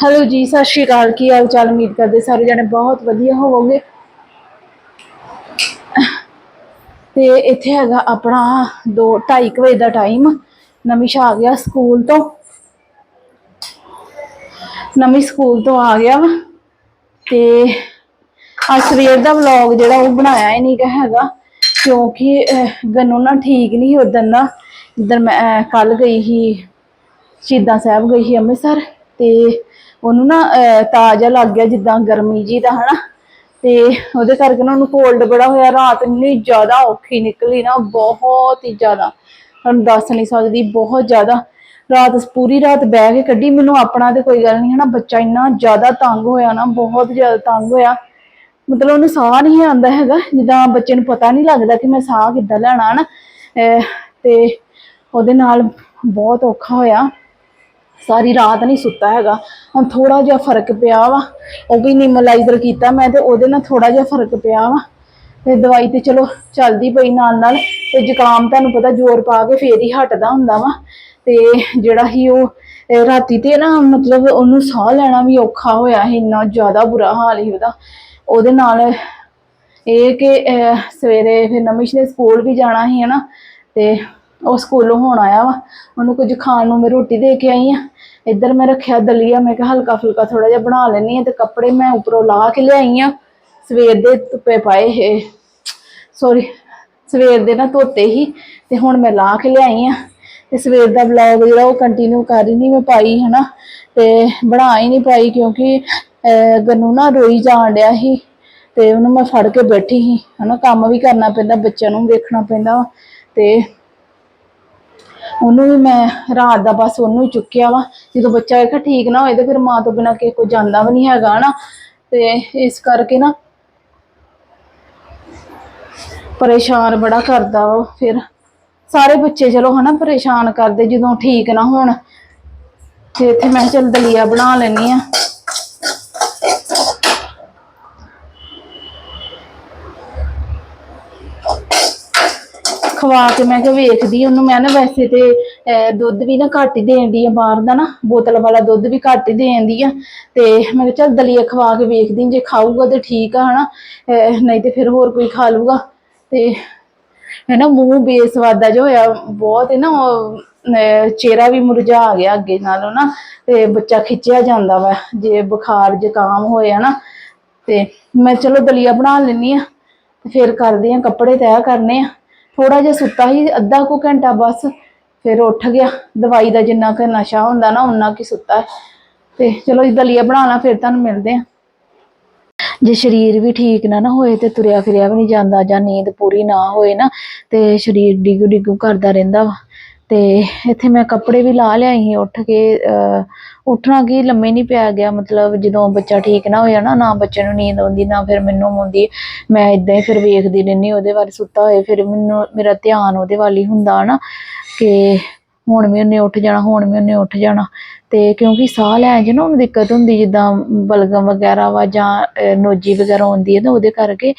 Hello ਜੀ ਸਤਿ ਸ਼੍ਰੀ ਅਕਾਲ। ਕੀ ਹਾਲ ਚਾਲ? ਉਮੀਦ ਕਰਦੇ ਸਾਰੇ ਜਣੇ ਬਹੁਤ ਵਧੀਆ ਹੋਵੋਗੇ। ਤੇ ਇੱਥੇ ਹੈਗਾ ਆਪਣਾ 2 2:30 ਵਜੇ ਦਾ ਟਾਈਮ ਨਮਿਸ਼ਾ ਆ ਗਿਆ ਸਕੂਲ ਤੋਂ। ਨਵੀਂ ਸਕੂਲ ਤੋਂ ਆ ਗਿਆ ਤੇ ਅੱਜ ਸਵੇਰ ਦਾ ਵਲੌਗ ਜਿਹੜਾ ਉਹ ਬਣਾਇਆ ਹੀ ਨਹੀਂ ਹੈਗਾ। ਕਿਉਂਕਿ ਅਹ, ਗਨੂ ਨਾ ਠੀਕ ਨਹੀਂ ਉਦੋਂ ਨਾ। ਜਿੱਦਣ ਮੈਂ ਕੱਲ ਗਈ ਸੀ ਸ਼ਹੀਦਾਂ ਸਾਹਿਬ ਗਈ ਸੀ ਅੰਮ੍ਰਿਤਸਰ। ਤੇ ਉਹਨੂੰ ਨਾ ਤਾਜ਼ਾ ਲੱਗ ਗਿਆ ਜਿੱਦਾਂ ਗਰਮੀ ਜੀ ਦਾ, ਹਨਾ? ਤੇ ਉਹਦੇ ਕਰਕੇ ਨਾ ਉਹਨੂੰ ਕੋਲਡ ਬੜਾ ਹੋਇਆ, ਰਾਤ ਇੰਨੀ ਜ਼ਿਆਦਾ ਔਖੀ ਨਿਕਲੀ ਨਾ, ਬਹੁਤ ਹੀ ਜ਼ਿਆਦਾ। ਤੁਹਾਨੂੰ ਦੱਸ ਨਹੀਂ ਸਕਦੀ, ਬਹੁਤ ਜ਼ਿਆਦਾ। ਰਾਤ, ਪੂਰੀ ਰਾਤ ਬਹਿ ਕੇ ਕੱਢੀ, ਮੈਨੂੰ ਆਪਣਾ ਤੇ ਕੋਈ ਗੱਲ ਨਹੀਂ, ਹਨਾ? ਬੱਚਾ ਇੰਨਾ ਜ਼ਿਆਦਾ ਤੰਗ ਹੋਇਆ ਨਾ, ਬਹੁਤ ਜ਼ਿਆਦਾ ਤੰਗ ਹੋਇਆ। ਮਤਲਬ ਉਹਨੂੰ ਸਾਹ ਨਹੀਂ ਆਉਂਦਾ ਹੈਗਾ, ਜਿੱਦਾਂ ਬੱਚੇ ਨੂੰ ਪਤਾ ਨਹੀਂ ਲੱਗਦਾ ਕਿ ਮੈਂ ਸਾਹ ਕਿੱਦਾਂ ਲੈਣਾ ਨਾ ਤੇ ਉਹਦੇ ਨਾਲ ਬਹੁਤ ਔਖਾ ਹੋਇਆ। ਸਾਰੀ ਰਾਤ ਨਹੀਂ ਸੁੱਤਾ ਹੈਗਾ। ਹੁਣ ਥੋੜਾ ਜਿਹਾ ਫ਼ਰਕ ਪਿਆ ਵਾ। ਉਹ ਵੀ ਨਿਮਲਾਈਜ਼ਰ ਕੀਤਾ ਮੈਂ ਤੇ ਉਹਦੇ ਨਾਲ ਥੋੜਾ ਜਿਹਾ ਫ਼ਰਕ ਪਿਆ ਵਾ। ਤੇ ਦਵਾਈ ਤੇ ਚਲੋ ਚੱਲਦੀ ਪਈ ਨਾਲ ਨਾਲ ਤੇ ਜ਼ੁਕਾਮ ਤੁਹਾਨੂੰ ਪਤਾ ਜ਼ੋਰ ਪਾ ਕੇ ਫੇਰ ਹੀ ਹਟਦਾ ਹੁੰਦਾ ਵਾ। ਤੇ ਜਿਹੜਾ ਹੀ ਉਹ ਰਾਤੀ ਤੇ ਨਾ ਮਤਲਬ ਉਹਨੂੰ ਸਾਹ ਲੈਣਾ ਵੀ ਔਖਾ ਹੋਇਆ ਸੀ, ਇੰਨਾ ਜ਼ਿਆਦਾ ਬੁਰਾ ਹਾਲ ਹੀ ਉਹਦਾ। ਉਹਦੇ ਨਾਲ ਇਹ ਕਿ ਸਵੇਰੇ ਫਿਰ ਨਮਿਸ਼ ਨੇ ਸਕੂਲ ਵੀ ਜਾਣਾ ਸੀ ਹਨਾ। ਤੇ ਉਹ ਸਕੂਲੋਂ ਹੁਣ ਆਇਆ ਵਾ। ਉਹਨੂੰ ਕੁਝ ਖਾਣ ਨੂੰ ਮੈਂ ਰੋਟੀ ਦੇ ਕੇ ਆਈ ਆ। ਇੱਧਰ ਮੈਂ ਰੱਖਿਆ ਦਲੀਆ ਮੈਂ ਕਿਹਾ ਹਲਕਾ ਫੁਲਕਾ ਥੋੜਾ ਜਿਹਾ ਬਣਾ ਲੈਣੀ ਆ ਤੇ ਕੱਪੜੇ ਮੈਂ ਉੱਪਰੋਂ ਲਾ ਕੇ ਲਿਆਈ ਆ। ਸਵੇਰ ਦੇ ਧੁੱਪੇ ਪਾਏ ਇਹ ਸੌਰੀ ਸਵੇਰ ਦੇ ਨਾ ਧੋਤੇ ਹੀ ਤੇ ਹੁਣ ਮੈਂ ਲਾ ਕੇ ਲਿਆਈ ਆ। ਤੇ ਸਵੇਰ ਦਾ ਵਲੌਗ ਜਿਹੜਾ ਉਹ ਕੰਟੀਨਿਊ ਕਰ ਹੀ ਨਹੀਂ ਮੈਂ ਪਾਈ ਹਨਾ। ਤੇ ਬਣਾ ਹੀ ਨਹੀਂ ਪਾਈ ਕਿਉਂਕਿ ਅਹ, ਗਨੂੰ ਨਾ ਰੋਈ ਜਾਣ ਡਿਆ ਸੀ ਤੇ ਉਹਨੂੰ ਮੈਂ ਫੜ ਕੇ ਬੈਠੀ ਸੀ ਹਨਾ। ਕੰਮ ਵੀ ਕਰਨਾ ਪੈਂਦਾ ਬੱਚਿਆਂ ਨੂੰ ਵੀ ਵੇਖਣਾ ਪੈਂਦਾ ਵਾ। ਤੇ ਉਹਨੂੰ ਵੀ ਮੈਂ ਰਾਤ ਦਾ ਬਸ ਉਹਨੂੰ ਹੀ ਚੁੱਕਿਆ ਵਾ। ਜਦੋਂ ਬੱਚਾ ਵੇਖਾ ਠੀਕ ਨਾ ਹੋਏ ਤੇ ਫਿਰ ਮਾਂ ਤੋਂ ਬਿਨਾਂ ਕਿਸੇ ਕੋ ਜਾਂਦਾ ਵੀ ਨਹੀਂ ਹੈਗਾ ਨਾ। ਤੇ ਇਸ ਕਰਕੇ ਨਾ ਪਰੇਸ਼ਾਨ ਬੜਾ ਕਰਦਾ ਵਾ। ਫਿਰ ਸਾਰੇ ਬੱਚੇ ਚਲੋ ਹਨਾ ਪਰੇਸ਼ਾਨ ਕਰਦੇ ਜਦੋਂ ਠੀਕ ਨਾ ਹੋਣ। ਤੇ ਇੱਥੇ ਮੈਂ ਕਿਹਾ ਚੱਲ ਦਲੀਆ ਬਣਾ ਲੈਣੀ ਆ ਖਵਾ ਕੇ ਮੈਂ ਕਿਹਾ ਵੇਖਦੀ ਉਹਨੂੰ ਮੈਂ ਨਾ ਵੈਸੇ ਤੇ ਅਹ, ਦੁੱਧ ਵੀ ਨਾ ਘੱਟ ਹੀ ਦੇਂਦੀ ਆ ਬਾਹਰ ਦਾ ਨਾ ਬੋਤਲ ਵਾਲਾ ਦੁੱਧ ਵੀ ਘੱਟ ਹੀ ਦੇਂਦੀ ਆ। ਤੇ ਮੈਂ ਕਿਹਾ ਚੱਲ ਦਲੀਆ ਖਵਾ ਕੇ ਵੇਖਦੀ ਜੇ ਖਾਊਗਾ ਤੇ ਠੀਕ ਆ ਹਨਾ ਅਹ, ਨਹੀਂ ਤੇ ਫਿਰ ਹੋਰ ਕੋਈ ਖਾ ਲੂਗਾ ਤੇ ਹੈ ਨਾ ਮੂੰਹ ਬੇਸਵਾਦਾ ਜੋ ਹੋਇਆ ਬਹੁਤ ਹੈ ਨਾ ਉਹ, ਅਹ, ਚਿਹਰਾ ਵੀ ਮੁਰਝਾ ਗਿਆ ਅੱਗੇ ਨਾਲੋਂ ਨਾ ਤੇ ਬੱਚਾ ਖਿੱਚਿਆ ਜਾਂਦਾ ਵਾ ਜੇ ਬੁਖਾਰ ਜ਼ੁਕਾਮ ਹੋਇਆ ਨਾ। ਤੇ ਮੈਂ ਚਲੋ ਦਲੀਆ ਬਣਾ ਲੈਣੀ ਆ ਤੇ ਫਿਰ ਕਰਦੇ ਆ ਕੱਪੜੇ ਤੈਅ ਕਰਨੇ ਆ। ਥੋੜਾ ਜਿਹਾ ਸੁੱਤਾ ਸੀ, ਅੱਧਾ ਕੁ ਘੰਟਾ ਬਸ, ਫਿਰ ਉੱਠ ਗਿਆ। ਦਵਾਈ ਦਾ ਜਿੰਨਾ ਕੁ ਨਸ਼ਾ ਹੁੰਦਾ ਨਾ ਉਨਾ ਕੀ ਸੁੱਤਾ। ਤੇ ਚਲੋ ਇਹ ਦਲੀਆ ਬਣਾਉਣਾ ਫਿਰ ਤੁਹਾਨੂੰ ਮਿਲਦੇ ਆ। ਜੇ ਸਰੀਰ ਵੀ ਠੀਕ ਨਾ ਨਾ ਹੋਏ ਤੇ ਤੁਰਿਆ ਫਿਰਿਆ ਵੀ ਨਹੀਂ ਜਾਂਦਾ ਜਾਂ ਨੀਂਦ ਪੂਰੀ ਨਾ ਹੋਏ ਨਾ, ਤੇ ਸਰੀਰ ਡਿੱਗੂ ਡਿੱਗੂ ਕਰਦਾ ਰਹਿੰਦਾ ਵਾ। ਤੇ ਇੱਥੇ ਮੈਂ ਕੱਪੜੇ ਵੀ ਲਾ ਲਿਆਈ ਸੀ ਉੱਠ ਕੇ ਅਹ, ਉੱਠਣਾ ਕੀ ਲੰਮੇ ਨਹੀਂ ਪਿਆ ਗਿਆ ਮਤਲਬ ਜਦੋਂ ਬੱਚਾ ਠੀਕ ਨਾ ਹੋਇਆ ਨਾ ਨਾ ਬੱਚੇ ਨੂੰ ਨੀਂਦ ਆਉਂਦੀ ਨਾ ਫਿਰ ਮੈਨੂੰ ਆਉਂਦੀ ਮੈਂ ਇਦਾਂ ਹੀ ਫਿਰ ਵੇਖਦੀ ਰਹਿੰਦੀ ਉਹਦੇ ਬਾਰੇ ਸੁੱਤਾ ਹੋਏ ਫਿਰ ਮੈਨੂੰ ਮੇਰਾ ਧਿਆਨ ਉਹਦੇ ਵੱਲ ਹੀ ਹੁੰਦਾ ਨਾ ਕਿ ਹੁਣ ਵੀ ਉਹਨੇ ਉੱਠ ਜਾਣਾ ਹੁਣ ਵੀ ਉਹਨੇ ਉੱਠ ਜਾਣਾ ਤੇ ਕਿਉਂਕਿ ਸਾਹ ਲੈਣ 'ਚ ਨਾ ਉਹਨੂੰ ਦਿੱਕਤ ਹੁੰਦੀ ਜਿੱਦਾਂ ਬਲਗਮ ਵਗੈਰਾ ਵਾ ਜਾਂ ਨੋਜੀ ਵਗੈਰਾ ਆਉਂਦੀ ਹੈ ਨਾ ਉਹਦੇ ਕਰਕੇ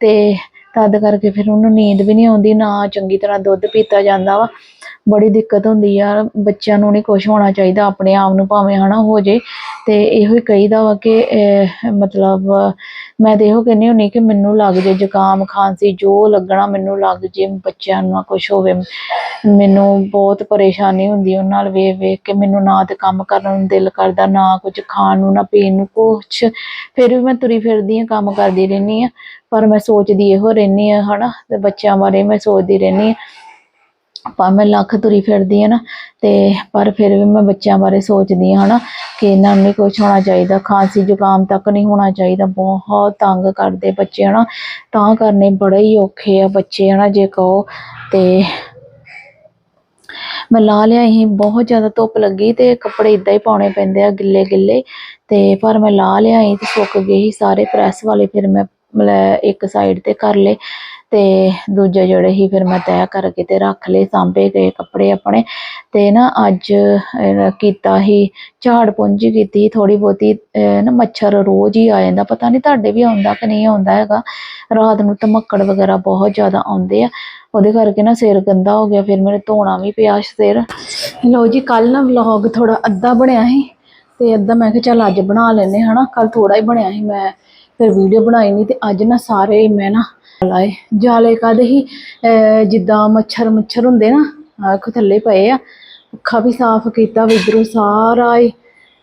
ਤੇ ਤਦ ਕਰਕੇ ਫਿਰ ਉਹਨੂੰ ਨੀਂਦ ਵੀ ਨਹੀਂ ਆਉਂਦੀ ਨਾ ਚੰਗੀ ਤਰ੍ਹਾਂ ਦੁੱਧ ਪੀਤਾ ਜਾਂਦਾ ਵਾ ਬੜੀ ਦਿੱਕਤ ਹੁੰਦੀ ਆ, ਬੱਚਿਆਂ ਨੂੰ ਨਹੀਂ ਕੁਝ ਹੋਣਾ ਚਾਹੀਦਾ, ਆਪਣੇ ਆਪ ਨੂੰ ਭਾਵੇਂ ਹਨਾ ਹੋ ਜੇ। ਤੇ ਇਹੋ ਹੀ ਕਹੀਦਾ ਵਾ ਕਿ ਮਤਲਬ, ਮੈਂ ਤੇ ਇਹੋ ਕਹਿੰਦੀ ਹੁੰਦੀ ਕਿ ਮੈਨੂੰ ਲੱਗ ਜੇ ਜ਼ੁਕਾਮ, ਖਾਂਸੀ, ਜੋ ਲੱਗਣਾ ਮੈਨੂੰ ਲੱਗ ਜੇ ਬੱਚਿਆਂ ਨੂੰ ਨਾ ਕੁਝ ਹੋਵੇ, ਮੈਨੂੰ ਬਹੁਤ ਪਰੇਸ਼ਾਨੀ ਹੁੰਦੀ ਉਹਨਾਂ ਨਾਲ ਵੇਖ ਵੇਖ ਕੇ। ਮੈਨੂੰ ਨਾ ਤੇ ਕੰਮ ਕਰਨ ਨੂੰ ਦਿਲ ਕਰਦਾ, ਨਾ ਕੁਝ ਖਾਣ ਨੂੰ, ਨਾ ਪੀਣ ਨੂੰ, ਕੁਛ। ਫਿਰ ਵੀ ਮੈਂ ਤੁਰੀ ਫਿਰਦੀ ਆ ਕੰਮ ਕਰਦੀ ਰਹਿੰਦੀ ਆ ਪਰ ਮੈਂ ਸੋਚਦੀ ਇਹੋ ਰਹਿੰਦੀ ਆ ਹਨਾ। ਤੇ ਬੱਚਿਆਂ ਬਾਰੇ ਮੈਂ ਸੋਚਦੀ ਰਹਿੰਦੀ ਆ ਮੈਂ ਲੱਖ ਤੁਰੀ ਫਿਰਦੀ ਹਾਂ ਨਾ, ਤੇ ਪਰ ਫਿਰ ਵੀ ਮੈਂ ਬੱਚਿਆਂ ਬਾਰੇ ਸੋਚਦੀ ਆ, ਹਨਾ, ਕਿ ਇਹਨਾਂ ਨੂੰ ਨਹੀਂ ਕੁਝ ਹੋਣਾ ਚਾਹੀਦਾ, ਖਾਂਸੀ ਜ਼ੁਕਾਮ ਤੱਕ ਨਹੀਂ ਹੋਣਾ ਚਾਹੀਦਾ, ਬਹੁਤ ਤੰਗ ਕਰਦੇ ਬੱਚੇ, ਹਨਾ, ਤਾਂ ਕਰਨੇ ਬੜੇ ਹੀ ਔਖੇ ਆ ਬੱਚੇ, ਹਨਾ, ਜੇ ਕਹੋ, ਤੇ ਮੈਂ ਲਾ ਲਿਆ ਸੀ, ਬਹੁਤ ਜ਼ਿਆਦਾ ਧੁੱਪ ਲੱਗੀ ਤੇ ਕੱਪੜੇ ਇਦਾਂ ਹੀ ਪਾਉਣੇ ਪੈਂਦੇ ਆ ਗਿੱਲੇ ਗਿੱਲੇ ਤੇ ਪਰ ਮੈਂ ਲਾ ਲਿਆ ਸੀ ਤੇ ਸੁੱਕ ਗਏ ਸੀ ਸਾਰੇ ਪ੍ਰੈਸ ਵਾਲੇ, ਫਿਰ ਮੈਂ ਮਤਲਬ ਇੱਕ ਸਾਈਡ ਤੇ ਕਰ ਲਏ ਤੇ ਦੂਜੇ ਜਿਹੜੇ ਸੀ ਫਿਰ ਮੈਂ ਤੈਅ ਕਰਕੇ ਤੇ ਰੱਖ ਲਏ, ਸਾਂਭੇ ਗਏ ਕੱਪੜੇ ਆਪਣੇ ਤੇ ਨਾ ਅੱਜ ਕੀਤਾ ਸੀ ਝਾੜ ਪੂੰਝ ਕੀਤੀ ਥੋੜੀ ਬਹੁਤੀ ਨਾ ਮੱਛਰ ਰੋਜ਼ ਹੀ ਆ ਜਾਂਦਾ, ਪਤਾ ਨਹੀਂ ਤੁਹਾਡੇ ਵੀ ਆਉਂਦਾ ਕਿ ਨਹੀਂ ਆਉਂਦਾ ਹੈਗਾ, ਰਾਤ ਨੂੰ ਧਮੱਕੜ ਵਗੈਰਾ ਬਹੁਤ ਜ਼ਿਆਦਾ ਆਉਂਦੇ ਆ, ਉਹਦੇ ਕਰਕੇ ਨਾ ਸਿਰ ਗੰਦਾ ਹੋ ਗਿਆ, ਫਿਰ ਮੇਰੇ ਧੋਣਾ ਵੀ ਪਿਆ ਸਿਰ। ਲੋ ਜੀ ਕੱਲ ਨਾ ਵਲੌਗ ਥੋੜਾ ਅੱਧਾ ਬਣਿਆ ਸੀ ਤੇ ਅੱਧਾ ਮੈਂ ਕਿਹਾ ਚੱਲ ਅੱਜ ਬਣਾ ਲੈਨੇ ਹਨਾ ਕੱਲ ਥੋੜਾ ਹੀ ਬਣਿਆ ਸੀ, ਮੈਂ ਫਿਰ ਵੀਡੀਓ ਬਣਾਈ ਨਹੀਂ ਤੇ ਅੱਜ ਨਾ ਸਾਰੇ ਮੈਂ ਨਾ ਲਾਏ ਜਾਲੇ ਕਾਦੇ ਹੀ ਜਿੱਦਾਂ ਮੱਛਰ ਮੱਛਰ ਹੁੰਦੇ ਨਾ ਆਖ ਥੱਲੇ ਪਏ ਆ। ਪੱਖਾ ਵੀ ਸਾਫ਼ ਕੀਤਾ ਵੀ ਇਧਰੋਂ ਸਾਰਾ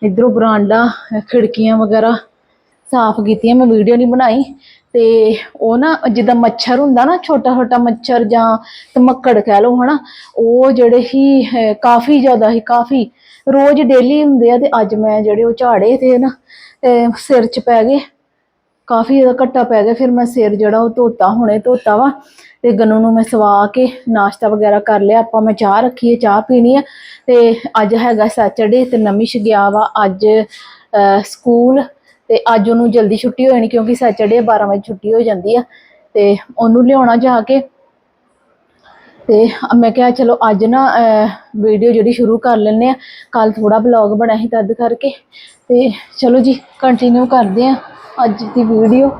ਇਧਰੋਂ ਬਰਾਂਡਾ ਖਿੜਕੀਆਂ ਵਗੈਰਾ ਸਾਫ਼ ਕੀਤੀਆਂ। ਮੈਂ ਵੀਡੀਓ ਨਹੀਂ ਬਣਾਈ। ਤੇ ਉਹ ਨਾ ਜਿੱਦਾਂ ਮੱਛਰ ਹੁੰਦਾ ਨਾ ਛੋਟਾ ਛੋਟਾ ਮੱਛਰ ਜਾਂ ਮੱਕੜ ਕਹਿ ਲਓ ਹਨਾ ਉਹ ਜਿਹੜੇ ਹੀ ਕਾਫੀ ਜ਼ਿਆਦਾ ਹੀ ਕਾਫੀ ਰੋਜ਼ ਡੇਲੀ ਹੁੰਦੇ ਆ। ਤੇ ਅੱਜ ਮੈਂ ਜਿਹੜੇ ਉਹ ਝਾੜੇ ਤੇ ਨਾ ਅਹ, ਸਿਰ 'ਚ ਪੈ ਗਏ। ਕਾਫੀ ਜ਼ਿਆਦਾ ਘੱਟਾ ਪੈ ਗਿਆ, ਫਿਰ ਮੈਂ ਸਿਰ ਜਿਹੜਾ ਉਹ ਧੋਤਾ ਹੁਣੇ ਧੋਤਾ ਵਾ ਤੇ ਗਨੂ ਨੂੰ ਮੈਂ ਸਵਾ ਕੇ ਨਾਸ਼ਤਾ ਵਗੈਰਾ ਕਰ ਲਿਆ, ਆਪਾਂ ਮੈਂ ਚਾਹ ਰੱਖੀਏ ਚਾਹ ਪੀਣੀ ਹੈ ਤੇ ਅੱਜ ਹੈਗਾ ਸੈਚਰਡੇ ਤੇ ਨਮਿਸ਼ ਗਿਆ ਵਾ ਅੱਜ ਸਕੂਲ ਤੇ ਅੱਜ ਉਹਨੂੰ ਜਲਦੀ ਛੁੱਟੀ ਹੋ ਜਾਣੀ ਕਿਉਂਕਿ ਸੈਚਰਡੇ 12 ਵਜੇ ਛੁੱਟੀ ਹੋ ਜਾਂਦੀ ਆ ਤੇ ਉਹਨੂੰ ਲਿਆਉਣਾ ਜਾ ਕੇ ਤੇ ਮੈਂ ਕਿਹਾ ਚਲੋ ਅੱਜ ਨਾ ਵੀਡੀਓ ਜਿਹੜੀ ਸ਼ੁਰੂ ਕਰ ਲੈਂਦੇ ਆ ਕੱਲ ਥੋੜਾ ਬਲੌਗ ਬਣਿਆ ਸੀ ਤਦ ਕਰਕੇ ਤੇ ਚਲੋ ਜੀ ਕੰਟੀਨਿਊ ਕਰਦੇ ਆ। ਅੱਜ ਦੀ ਵੀਡੀਓ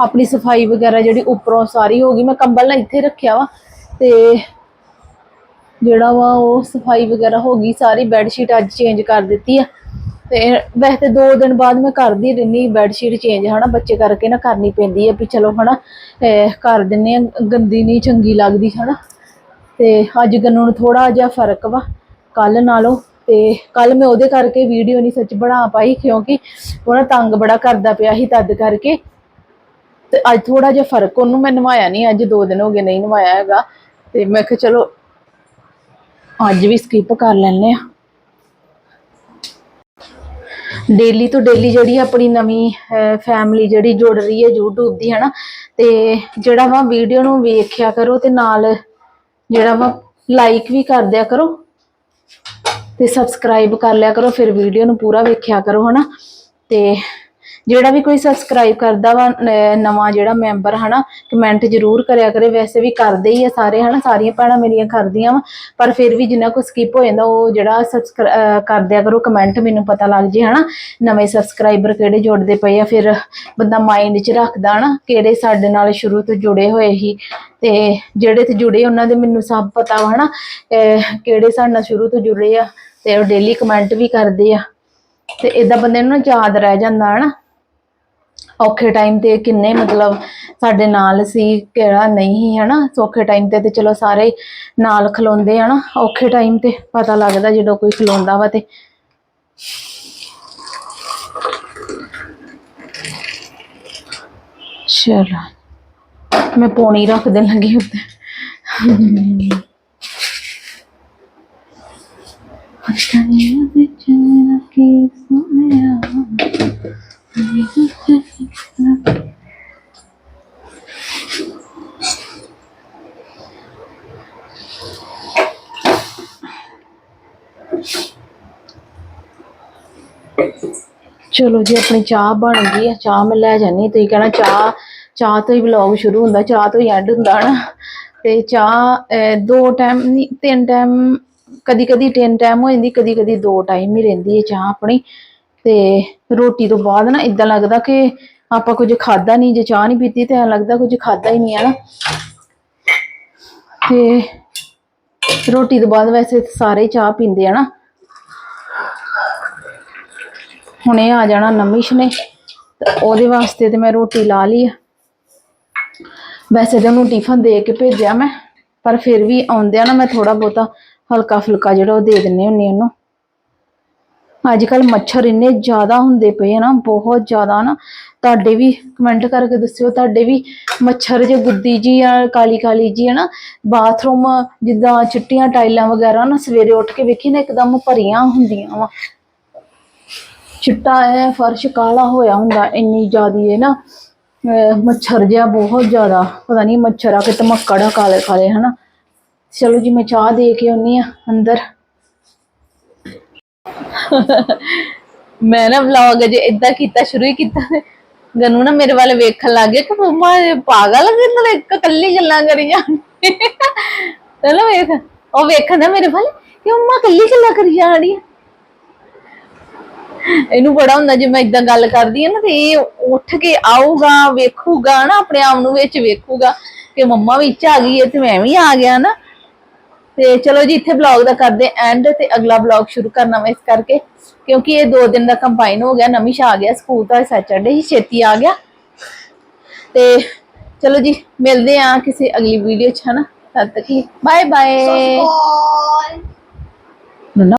ਆਪਣੀ ਸਫ਼ਾਈ ਵਗੈਰਾ ਜਿਹੜੀ ਉੱਪਰੋਂ ਸਾਰੀ ਹੋ ਗਈ, ਮੈਂ ਕੰਬਲ ਨਾ ਇੱਥੇ ਰੱਖਿਆ ਵਾ ਤੇ ਜਿਹੜਾ ਵਾ ਉਹ ਸਫ਼ਾਈ ਵਗੈਰਾ ਹੋ ਗਈ, ਸਾਰੀ ਬੈੱਡ ਸ਼ੀਟ ਅੱਜ ਚੇਂਜ ਕਰ ਦਿੱਤੀ ਆ। ਤੇ ਵੈਸੇ ਤੇ ਦੋ ਦਿਨ ਬਾਅਦ ਮੈਂ ਕਰਦੀ ਰਹਿੰਦੀ ਬੈੱਡ ਸ਼ੀਟ ਚੇਂਜ ਹਨਾ, ਬੱਚੇ ਕਰਕੇ ਨਾ ਕਰਨੀ ਪੈਂਦੀ ਆ ਵੀ ਚਲੋ ਹਨਾ ਅਹ ਕਰ ਦਿੰਨੇ ਆ, ਗੰਦੀ ਨਹੀਂ ਚੰਗੀ ਲੱਗਦੀ ਹਨਾ। ਤੇ ਅੱਜ ਗੰਨੂ ਨੂੰ ਥੋੜਾ ਜਿਹਾ ਫ਼ਰਕ ਵਾ ਕੱਲ ਨਾਲੋਂ ਤੇ ਕੱਲ ਮੈਂ ਉਹਦੇ ਕਰਕੇ ਵੀਡੀਓ ਨਹੀਂ ਸੱਚ ਬਣਾ ਪਾਈ ਕਿਉਂਕਿ ਉਹ ਨਾ ਤੰਗ ਬੜਾ ਕਰਦਾ ਪਿਆ ਸੀ ਤਦ ਕਰਕੇ। ਤੇ ਅੱਜ ਥੋੜਾ ਜਿਹਾ ਫ਼ਰਕ ਉਹਨੂੰ ਮੈਂ ਨਵਾਇਆ ਨਹੀਂ, ਅੱਜ ਦੋ ਦਿਨ ਹੋ ਗਏ ਨਹੀਂ ਨਵਾਇਆ ਹੈਗਾ। ਤੇ ਮੈਂ ਕਿਹਾ ਚਲੋ ਅੱਜ ਵੀ ਸਕਿਪ ਕਰ ਲੈਣੇ ਆ ਡੇਲੀ ਤੋਂ ਡੇਲੀ ਜਿਹੜੀ ਆਪਣੀ ਨਵੀਂ ਫੈਮਿਲੀ ਜਿਹੜੀ ਜੁੜ ਰਹੀ ਹੈ YouTube ਦੀ, ਹਨਾ, ਤੇ ਜਿਹੜਾ ਵਾ ਵੀਡੀਓ ਨੂੰ ਵੇਖਿਆ ਕਰੋ ਤੇ ਨਾਲ ਜਿਹੜਾ ਵਾ ਲਾਈਕ ਵੀ ਕਰ ਦਿਆ ਕਰੋ। ਤੇ ਸਬਸਕ੍ਰਾਈਬ ਕਰ ਲਿਆ ਕਰੋ, ਫਿਰ ਵੀਡੀਓ ਨੂੰ ਪੂਰਾ ਵੇਖਿਆ ਕਰੋ, ਹਨਾ? ਤੇ ਜਿਹੜਾ ਵੀ ਕੋਈ ਸਬਸਕ੍ਰਾਈਬ ਕਰਦਾ ਵਾ ਨਵਾਂ ਜਿਹੜਾ ਮੈਂਬਰ ਹਨਾ ਕਮੈਂਟ ਜ਼ਰੂਰ ਕਰਿਆ ਕਰੇ। ਵੈਸੇ ਵੀ ਕਰਦੇ ਹੀ ਆ ਸਾਰੇ, ਹਨਾ? ਸਾਰੀਆਂ ਭੈਣਾਂ ਮੇਰੀਆਂ ਕਰਦੀਆਂ ਵਾ, ਪਰ ਫਿਰ ਵੀ ਜਿੰਨਾ ਕੋ ਸਕਿਪ ਹੋ ਜਾਂਦਾ, ਉਹ ਜਿਹੜਾ ਸਬਸਕ੍ਰਾਈਬ ਕਰਦਿਆ ਕਰੋ ਕਮੈਂਟ ਮੈਨੂੰ ਪਤਾ ਲੱਗ ਜੇ, ਹਨਾ? ਨਵੇਂ ਸਬਸਕ੍ਰਾਈਬਰ ਕਿਹੜੇ ਜੁੜਦੇ ਪਏ ਆ, ਫਿਰ ਬੰਦਾ ਮਾਈਂਡ 'ਚ ਰੱਖਦਾ ਨਾ ਕਿਹੜੇ ਸਾਡੇ ਨਾਲ ਸ਼ੁਰੂ ਤੋਂ ਜੁੜੇ ਹੋਏ ਸੀ, ਤੇ ਜਿਹੜੇ ਤੇ ਜੁੜੇ, ਉਹਨਾਂ ਦੇ ਮੈਨੂੰ ਸਭ ਪਤਾ ਵਾ, ਹਨਾ? ਅਹ, ਕਿਹੜੇ ਸਾਡੇ ਨਾਲ ਸ਼ੁਰੂ ਤੋਂ ਜੁੜੇ ਆ ਤੇ ਉਹ ਡੇਲੀ ਕਮੈਂਟ ਵੀ ਕਰਦੇ ਆ। ਤੇ ਇਦਾਂ ਬੰਦੇ ਨੂੰ ਨਾ ਯਾਦ ਰਹਿ ਜਾਂਦਾ ਹਨਾ। ਔਖੇ ਟਾਈਮ ਤੇ ਕਿੰਨੇ ਮਤਲਬ ਸਾਡੇ ਨਾਲ ਸੀ, ਕਿਹੜਾ ਨਹੀਂ ਹੈ ਨਾ ਸੌਖੇ ਟਾਈਮ ਤੇ ਤੇ ਚਲੋ ਸਾਰੇ ਨਾਲ ਖਲੋਂਦੇ ਆ ਨਾ। ਔਖੇ ਟਾਈਮ ਤੇ ਪਤਾ ਲੱਗਦਾ ਜਦੋਂ ਕੋਈ ਖਲੋਂਦਾ ਵਾ ਤੇ। ਚਲੋ, ਮੈਂ ਪੌਣੀ ਰੱਖ ਦੇਣ ਲੱਗੀ ਉੱਤੇ ਪਤਾ ਨਹੀਂ ਵਿੱਚ ਕੀ ਸੁਣਿਆ ਚਲੋ ਜੀ ਆਪਣੀ ਚਾਹ ਬਣ ਗਈ ਆ ਚਾਹ ਮੈਂ ਲੈ ਜਾਨੀ ਤੁਸੀਂ ਕਹਿਣਾ ਚਾਹ ਚਾਹ ਤੋਂ ਹੀ ਵਲੌਗ ਸ਼ੁਰੂ ਹੁੰਦਾ ਚਾਹ ਤੋਂ ਹੀ ਐਂਡ ਹੁੰਦਾ ਨਾ ਤੇ ਚਾਹ ਅਹ, ਦੋ ਟਾਈਮ ਨਹੀਂ ਤਿੰਨ ਟਾਈਮ ਕਦੀ ਕਦੀ ਤਿੰਨ ਟਾਈਮ ਹੋ ਜਾਂਦੀ ਕਦੀ ਕਦੀ ਦੋ ਟਾਈਮ ਹੀ ਰਹਿੰਦੀ ਹੈ ਚਾਹ ਆਪਣੀ। ਤੇ ਰੋਟੀ ਤੋਂ ਬਾਅਦ ਨਾ ਇਦਾਂ ਲੱਗਦਾ ਕਿ ਆਪਾਂ ਕੁਝ ਖਾਦਾ ਨਹੀਂ, ਜੇ ਚਾਹ ਨਹੀਂ ਪੀਤੀ ਤੇ ਐਂ ਲੱਗਦਾ ਕੁਝ ਖਾਦਾ ਹੀ ਨਹੀਂ ਹੈ ਨਾ ਤੇ ਰੋਟੀ ਤੋਂ ਬਾਅਦ ਵੈਸੇ ਸਾਰੇ ਚਾਹ ਪੀਂਦੇ ਆ ਨਾ। ਹੁਣੇ ਆ ਜਾਣਾ ਨਮਿਸ਼ ਨੇ, ਤੇ ਉਹਦੇ ਵਾਸਤੇ ਤੇ ਮੈਂ ਰੋਟੀ ਲਾ ਲਈ ਆ। ਵੈਸੇ ਤਾਂ ਉਹਨੂੰ ਟਿਫਨ ਦੇ ਕੇ ਭੇਜਿਆ ਮੈਂ, ਪਰ ਫਿਰ ਵੀ ਆਉਂਦਿਆਂ ਨਾ ਮੈਂ ਥੋੜਾ ਬਹੁਤਾ ਹਲਕਾ ਫੁਲਕਾ ਜਿਹੜਾ ਉਹ ਦੇ ਦਿੰਨੀ ਹੁੰਨੀ ਉਹਨੂੰ। ਅੱਜ ਕੱਲ ਮੱਛਰ ਇੰਨੇ ਜ਼ਿਆਦਾ ਹੁੰਦੇ ਪਏ ਆ ਨਾ, ਬਹੁਤ ਜ਼ਿਆਦਾ ਨਾ। ਤੁਹਾਡੇ ਵੀ ਕਮੈਂਟ ਕਰਕੇ ਦੱਸਿਓ, ਤੁਹਾਡੇ ਵੀ ਮੱਛਰ ਜੇ ਗੁੱਦੀ ਜੀ ਆ ਕਾਲੀ ਕਾਲੀ ਜੀ ਹੈ ਨਾ ਬਾਥਰੂਮ ਜਿੱਦਾਂ ਚਿੱਟੀਆਂ ਟਾਈਲਾਂ ਵਗੈਰਾ ਨਾ, ਸਵੇਰੇ ਉੱਠ ਕੇ ਵੇਖੀ ਨਾ ਇੱਕਦਮ ਭਰੀਆਂ ਹੁੰਦੀਆਂ ਵਾ। ਚਿੱਟਾ ਹੈ ਫਰਸ਼ ਕਾਲਾ ਹੋਇਆ ਹੁੰਦਾ, ਇੰਨੀ ਜ਼ਿਆਦੀ ਹੈ ਨਾ, ਅਹ ਮੱਛਰ ਜਿਹਾ ਬਹੁਤ ਜ਼ਿਆਦਾ। ਪਤਾ ਨਹੀਂ ਮੱਛਰ ਆ ਕੇ ਧਮੱਕੜ ਕਾਲੇ ਕਾਲੇ ਹਨਾ। ਚਲੋ ਜੀ, ਮੈਂ ਚਾਹ ਦੇ ਕੇ ਆਉਣੀ ਆ ਅੰਦਰ। ਮੈਂ ਨਾ ਵਲੌਗ ਅਜੇ ਇਦਾਂ ਕੀਤਾ, ਸ਼ੁਰੂ ਹੀ ਕੀਤਾ ਤੇ ਗਨੂ ਨਾ ਮੇਰੇ ਵੱਲ ਵੇਖਣ ਲੱਗ ਗਿਆ ਕਿ ਮੰਮਾ ਇਹ ਪਾਗਲ ਹੈ ਇੱਕ ਕੱਲੀ ਗੱਲਾਂ ਕਰੀ ਜਾਂਦੀ। ਚਲੋ ਵੇਖ, ਉਹ ਵੇਖਣਾ ਮੇਰੇ ਵੱਲ ਕਿ ਮੰਮਾ ਇਕੱਲੀ ਗੱਲਾਂ ਕਰੀ ਜਾਂਦੀ ਇਹਨੂੰ ਬੜਾ ਹੁੰਦਾ ਜੇ ਮੈਂ ਇਦਾਂ ਗੱਲ ਕਰਦੀ ਆ ਨਾ ਤੇ ਇਹ ਉੱਠ ਕੇ ਆਊਗਾ, ਵੇਖੂਗਾ ਨਾ, ਆਪਣੇ ਆਪ ਨੂੰ ਵਿੱਚ ਵੇਖੂਗਾ ਕਿ ਮੰਮਾ ਵਿੱਚ ਆ ਗਈ ਹੈ ਤੇ ਮੈਂ ਵੀ ਆ ਗਿਆ ਨਾ। ਤੇ ਚਲੋ ਜੀ ਇੱਥੇ ਵਲੌਗ ਦਾ ਕਰਦੇ ਐਂਡ ਤੇ ਅਗਲਾ ਵਲੌਗ ਸ਼ੁਰੂ ਕਰਨਾ ਮੈਂ ਇਸ ਕਰਕੇ ਕਿਉਂਕਿ ਇਹ ਦੋ ਦਿਨ ਦਾ ਕੰਬਾਈਨ ਹੋ ਗਿਆ ਨਵੀਂ ਆ ਗਿਆ ਸਕੂਲ ਤਾਂ ਸੈਟਰਡੇ ਹੀ ਛੇਤੀ ਆ ਗਿਆ। ਤੇ ਚਲੋ ਜੀ ਮਿਲਦੇ ਆ ਕਿਸੇ ਅਗਲੀ ਵੀਡੀਓ 'ਚ ਹਨਾ? ਤਦ ਤੱਕ ਬਾਏ ਬਾਏ Bye.